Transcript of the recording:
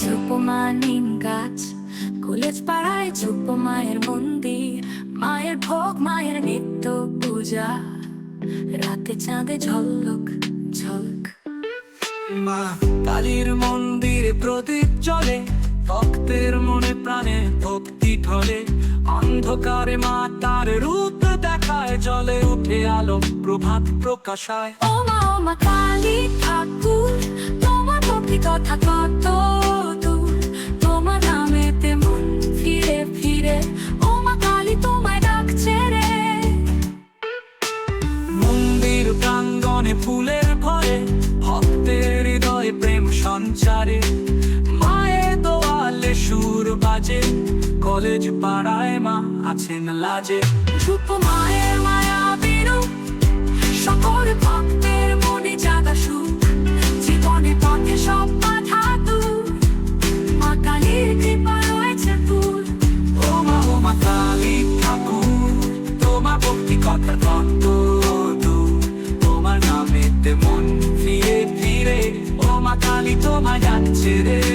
ঝুপমা নিম গাছ কলেজ পাড়ায় ঝুপ মায়ের মন্দির মায়ের ভোগ মায়ের নিত্য পূজা। রাতে চাঁদে ঝলক ঝলক। মা কালীর মন্দিরে প্রদীপ চলে ভক্তের মনে প্রাণে ভক্তি ঢলে। অন্ধকারে মা তার রূপ দেখায় জলে উঠে আলো প্রভাত প্রকাশায়। ও মা ও মা কালী সঞ্চারে মায়ের দোয়ালে সুর বাজে, কলেজ পাড়ায় মা আছেন লাজে। রূপ মায়ের মায়া বিরূপ সকল ভক্তের মনে জাগা সুখ জীবনে পথে সব বাধা দূর। মা কালীর কৃপা রয়েছে ফুল। ও মা ও মা কালী ঠাকুর, তোমার ভক্তি কথা দূর। তোমার নামেতে মন ফিরে ফিরে মা কালী তোমায় যাচ্ছে রে।